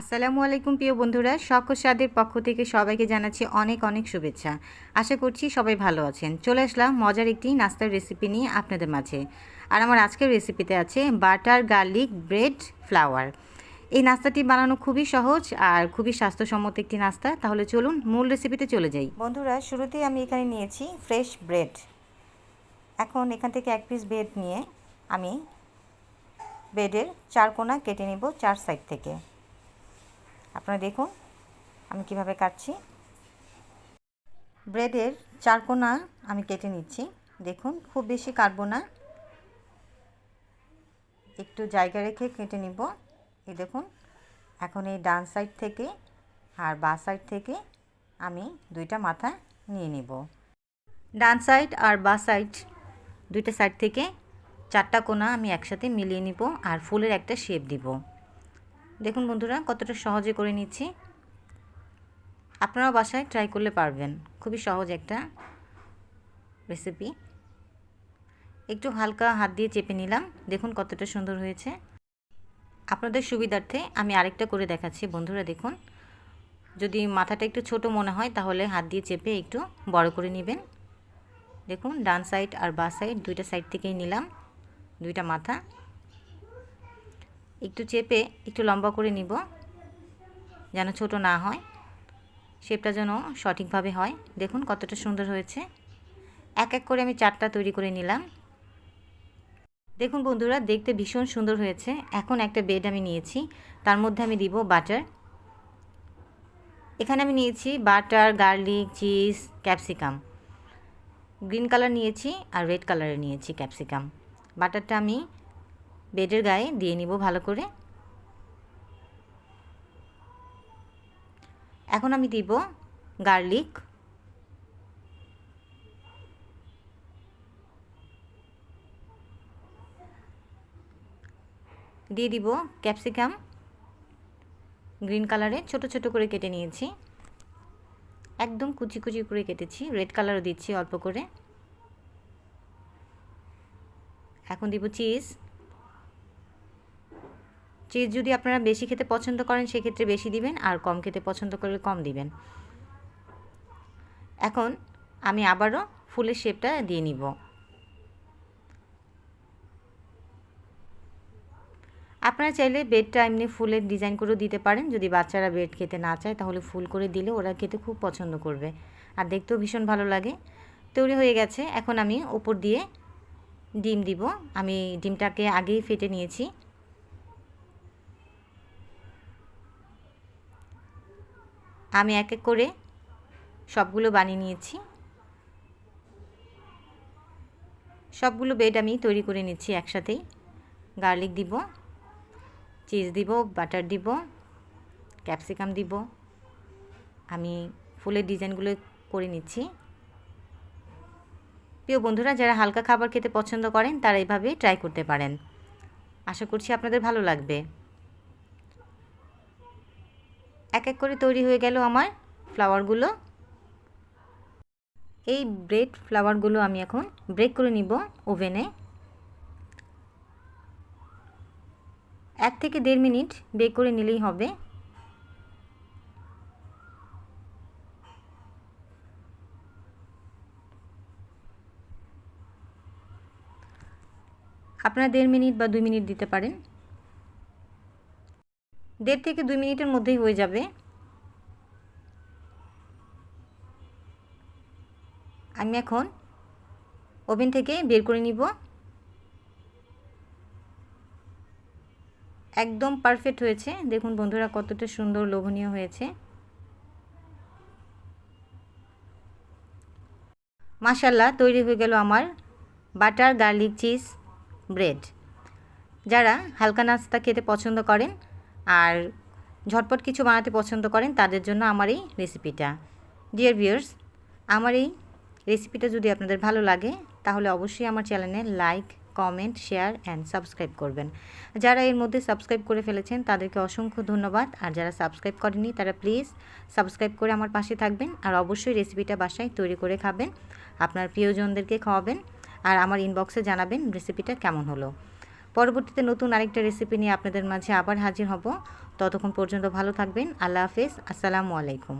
আসসালামু আলাইকুম প্রিয় বন্ধুরা ও স্বাদের পক্ষ থেকে সবাইকে জানাচ্ছি অনেক অনেক শুভেচ্ছা। আশা করছি সবাই ভালো আছেন। চলে আসলাম মজার একটি নাস্তার রেসিপি নিয়ে আপনাদের মাঝে। আর আমার আজকের রেসিপিতে আছে বাটার গার্লিক ব্রেড ফ্লাওয়ার। এই নাস্তাটি বানানো খুবই সহজ আর খুবই স্বাস্থ্যসম্মত একটি নাস্তা। তাহলে চলুন মূল রেসিপিতে চলে যাই। বন্ধুরা, শুরুতেই আমি এখানে নিয়েছি ফ্রেশ ব্রেড এখন এখান থেকে এক পিস ব্রেড নিয়ে আমি ব্রেডের চার কোনা কেটে নেব চার সাইড থেকে। আপনারা দেখুন, আমি কীভাবে কাটছি। ব্রেডের চার কোনা আমি কেটে নিচ্ছি। দেখুন, খুব বেশি কাটবো না। একটু জায়গা রেখে কেটে নিব। এই দেখুন, এখন এই ডান সাইড থেকে আর বা সাইড থেকে আমি দুইটা মাথা নিয়ে নিব। ডান সাইড আর বা সাইড, দুইটা সাইড থেকে চারটা কোনা আমি একসাথে মিলিয়ে নিব আর ফুলের একটা শেপ দিব। দেখুন বন্ধুরা, কতটা সহজে করে নিচ্ছি। আপনারাও বাসায় ট্রাই করলে পারবেন। খুবই সহজ একটা রেসিপি একটু হালকা হাত দিয়ে চেপে নিলাম। দেখুন কতটা সুন্দর হয়েছে। আপনাদের সুবিধার্থে আমি আরেকটা করে দেখাচ্ছি। বন্ধুরা, দেখুন। যদি মাথাটা একটু ছোট মনে হয়, তাহলে হাত দিয়ে চেপে একটু বড় করে নেবেন। দেখুন, ডান সাইড আর বা সাইড দুইটা সাইড থেকেই নিলাম। দুইটা মাথা। একটু চেপে একটু লম্বা করে নিব, যেন ছোট না হয়। শেপটা যেন সঠিকভাবে হয়। দেখুন কতটা সুন্দর হয়েছে। এক এক করে আমি চারটা তৈরি করে নিলাম। দেখুন বন্ধুরা, দেখতে ভীষণ সুন্দর হয়েছে। এখন একটা বেড আমি নিয়েছি। তার মধ্যে আমি দিব বাটার। এখানে আমি নিয়েছি butter, garlic, cheese, capsicum. Green colour নিয়েছি আর রেড কালারের নিয়েছি ক্যাপসিকাম। বাটারটা আমি বেডের গায়ে দিয়ে নিব ভালো করে। এখন আমি দিব গার্লিক। দিয়ে দিব ক্যাপসিকাম। গ্রিন কালারে ছোট ছোট করে কেটে নিয়েছি। একদম কুচি কুচি করে কেটেছি। রেড কালারও দিচ্ছি অল্প করে। এখন দিব চিজ। চিজ যদি আপনারা বেশি খেতে পছন্দ করেন, সেক্ষেত্রে বেশি দিবেন, আর কম খেতে পছন্দ করলে কম দিবেন। এখন আমি আবারও ফুলের শেপটা দিয়ে নিব। আপনারা চাইলে বেডটা এমনি ফুলের ডিজাইন করেও দিতে পারেন। যদি বাচ্চারা বেড খেতে না চায়, তাহলে ফুল করে দিলে ওরা খেতে খুব পছন্দ করবে। আর দেখতেও ভীষণ ভালো লাগে। তৈরি হয়ে গেছে। এখন আমি ওপর দিয়ে ডিম দিব। আমি ডিমটাকে আগেই ফেটে নিয়েছি। আমি এক এক করে সবগুলো বানিয়ে নিয়েছি। সবগুলো বেড আমি তৈরি করে নিচ্ছি একসাথেই গার্লিক দিব, চিজ দিব, বাটার দিব, ক্যাপসিকাম দিব। আমি ফুলের ডিজাইনগুলো করে নিচ্ছি। প্রিয় বন্ধুরা, যারা হালকা খাবার খেতে পছন্দ করেন, তারা এইভাবে ট্রাই করতে পারেন। আশা করছি আপনাদের ভালো লাগবে। এক এক করে তৈরি হয়ে গেল আমার ফ্লাওয়ারগুলো এই ব্রেড ফ্লাওয়ারগুলো আমি এখন ব্রেক করে নিব ওভেনে এক থেকে দেড় মিনিট বেক করে নিলেই হবে। আপনারা দেড় মিনিট বা দুই মিনিট দিতে পারেন। দেড় থেকে দুই মিনিটের মধ্যেই হয়ে যাবে। আমি এখন ওভেন থেকে বের করে নিব। একদম পারফেক্ট হয়েছে। দেখুন বন্ধুরা, কতটা সুন্দর, লোভনীয় হয়েছে। মাশাল্লাহ তৈরি হয়ে গেল আমার বাটার গার্লিক চিজ ব্রেড। যারা হালকা নাস্তা খেতে পছন্দ করেন আর ঝটপট কিছু বানাতে পছন্দ করেন, তাদের জন্য আমার এই রেসিপিটা ডিয়ার ভিউয়ার্স আমার এই রেসিপিটা যদি আপনাদের ভালো লাগে, তাহলে অবশ্যই আমার চ্যানেলে like comment share and subscribe করবেন। যারা এর মধ্যে সাবস্ক্রাইব করে ফেলেছেন, তাদেরকে অসংখ্য ধন্যবাদ। আর যারা সাবস্ক্রাইব করেনি তারা প্লিজ সাবস্ক্রাইব করে আমার পাশে থাকবেন আর অবশ্যই রেসিপিটা বাসায় তৈরি করে খাবেন। আপনার প্রিয়জনদেরকে খাওয়াবেন আর আমার ইনবক্সে জানাবেন রেসিপিটা কেমন হলো। পরবর্তীতে নতুন আরেকটা রেসিপি নিয়ে আপনাদের মাঝে আবার হাজির হব। ততক্ষণ পর্যন্ত ভালো থাকবেন। আল্লাহ হাফেজ। আসসালামু আলাইকুম।